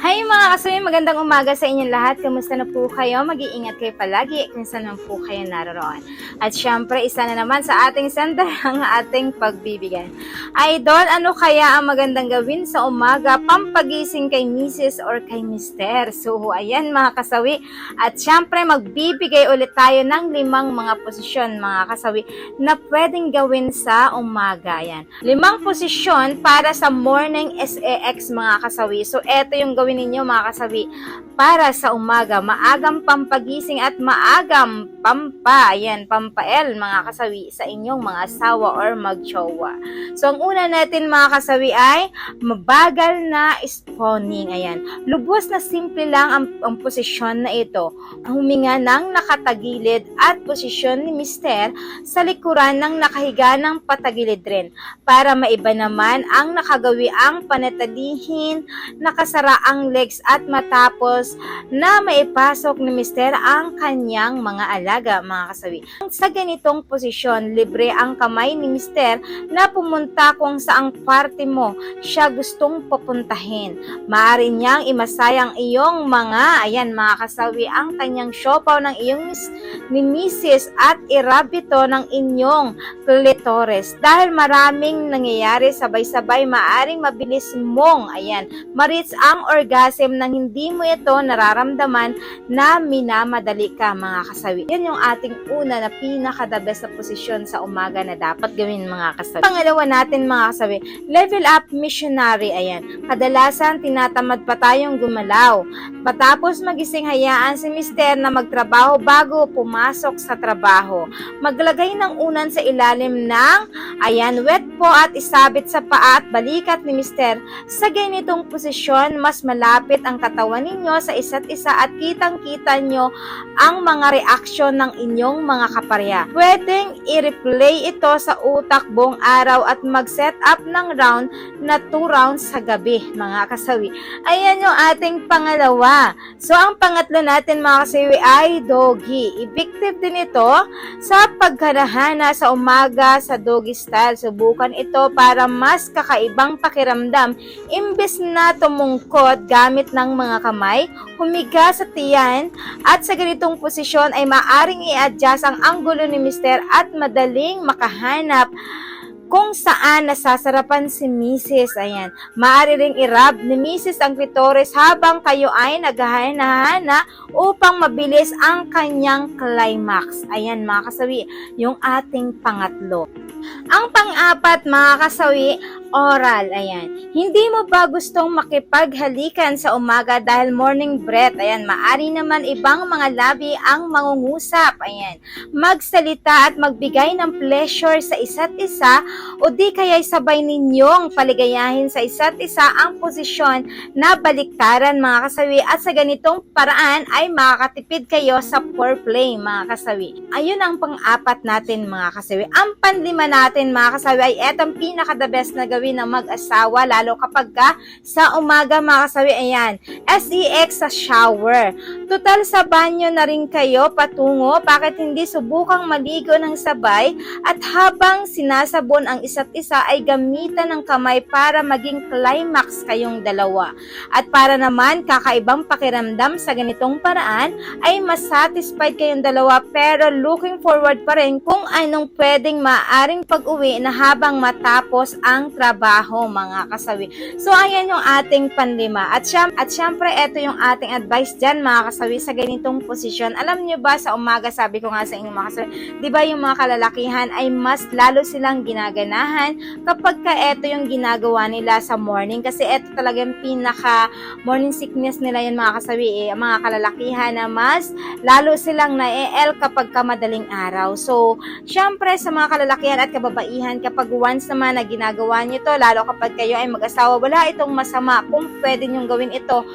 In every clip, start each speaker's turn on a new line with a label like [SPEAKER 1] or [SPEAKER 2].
[SPEAKER 1] Hi mga kasuyo, magandang umaga sa inyong lahat. Kamusta na po kayo? Mag-iingat kayo palagi kung saan man po kayo naroon. At syempre, isa na naman sa ating sender ang ating pagbibigyan. Idol, ano kaya ang magandang gawin sa umaga pampagising kay Mrs. or kay Mr.? So, ayan mga kasawi. At syempre, magbibigay ulit tayo ng limang mga posisyon mga kasawi na pwedeng gawin sa umaga. Ayan. Limang posisyon para sa morning SAX mga kasawi. So, eto yung gawin ninyo mga kasawi para sa umaga. Maagang pampagising at maagang pampa, ayan, pampael mga kasawi sa inyong mga asawa or magjowa. So, ang una natin mga kasawi ay mabagal na spawning. Ayan. Lubos na simple lang ang, ang posisyon na ito. Huminga ng nakatagilid at posisyon ni Mister sa likuran ng nakahiga ng patagilid rin para maiba naman ang nakagawi ang panatalihin, nakasara ang legs at matapos na maipasok ni Mister ang kanyang mga alaga, mga kasawi. Sa ganitong posisyon, libre ang kamay ni Mister na pumunta kung saang parte mo siya gustong pupuntahin. Maaari niyang imasayang iyong mga, ayan mga kasawi, ang kanyang siopaw ng iyong mis, ni Mrs. at irabito ng inyong clitoris. Dahil maraming nangyayari sabay-sabay, maaring mabilis mong, ayan, marits ang orgasm nang hindi mo ito nararamdaman na minamadali ka mga kasawi. Yan yung ating una na pinaka-the best na posisyon sa umaga na dapat gawin mga kasawi. Pangalawa natin mga kasawi, level up missionary, ayan. Kadalasan tinatamad pa tayong gumalaw. Matapos magising hayaan si mister na magtrabaho bago pumasok sa trabaho. Maglagay ng unan sa ilalim ng, ayan, wet po at isabit sa paa at balikat ni mister. Sa ganitong posisyon, mas malapit ang katawan ninyo sa isa't isa at kitang-kita nyo ang mga reaksyon ng inyong mga kaparya. Pwedeng i-replay ito sa utak buong araw at mag-set up ng round na 2 rounds sa gabi, mga kasawi. Ayan yung ating pangalawa. So, ang pangatlo natin, mga kasawi, ay doggy. Effective din ito sa pagkarahana sa umaga sa doggy style. Subukan ito para mas kakaibang pakiramdam. Imbes na tumungkod gamit ng mga kamay, humiga sa tiyan at sa ganitong posisyon ay maaring i-adjust ang anggulo ni Mister at madaling makahanap kung saan nasasarapan si Mrs. Ayan. Maaari ring irab ni Mrs. ang klitoris habang kayo ay naghahana upang mabilis ang kanyang climax. Ayan mga kasawi, yung ating pangatlo. Ang pang-apat mga kasawi, oral. Ayan. Hindi mo ba gustong makipaghalikan sa umaga dahil morning breath? Ayan. Maari naman ibang mga labi ang mangungusap. Ayan. Magsalita at magbigay ng pleasure sa isa't isa o di kaya'y sabay ninyong paligayahin sa isa't isa ang posisyon na baliktaran mga kasawi at sa ganitong paraan ay makakatipid kayo sa foreplay mga kasawi. Ayun ang pang-apat natin mga kasawi. Ang panlima natin mga kasawi ay etong pinaka the best na gawin ng mag-asawa lalo kapag ka sa umaga mga kasawi ayan SEX sa shower. Total sa banyo na rin kayo patungo bakit hindi subukang maligo ng sabay at habang sinasabon ang isa't isa ay gamitan ng kamay para maging climax kayong dalawa. At para naman kakaibang pakiramdam sa ganitong paraan ay mas satisfied kayong dalawa pero looking forward pa rin kung anong pwedeng maaring pag-uwi na habang matapos ang trabaho mga kasawi. So ayan yung ating panlima. At, syam, at syempre ito yung ating advice dyan mga kasawi sa ganitong posisyon. Alam nyo ba sa umaga sabi ko nga sa inyo mga kasawi, di ba yung mga kalalakihan ay mas lalo silang ginaganahan kapag ka ito yung ginagawa nila sa morning kasi ito talaga yung pinaka morning sickness nila yan mga kasawi eh, mga kalalakihan na mas lalo silang na-el kapag ka madaling araw. So, syempre sa mga kalalakihan at kababaihan kapag once naman na ginagawa nyo to, lalo kapag kayo ay mag-asawa, wala itong masama kung pwede nyong gawin ito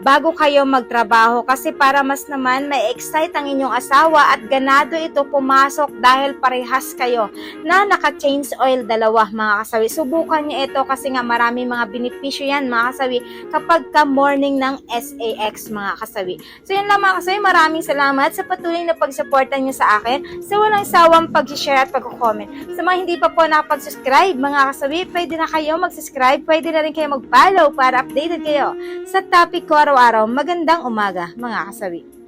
[SPEAKER 1] bago kayo magtrabaho kasi para mas naman may excite ang inyong asawa at ganado ito pumasok dahil parehas kayo na naka-change oil, dalawa mga kasawi. Subukan niyo ito kasi nga marami mga benepisyo yan mga kasawi kapag ka morning ng SAX mga kasawi. So yun lang mga kasawi, maraming salamat sa patuloy na pagsuporta niyo sa akin sa walang sawang pag-share at pag-comment. Sa mga hindi pa po nakapag-subscribe mga kasawi, pwede na kayo mag-subscribe, pwede na rin kayo mag-follow para updated kayo sa topic ko araw-araw. Magandang umaga mga kasawi.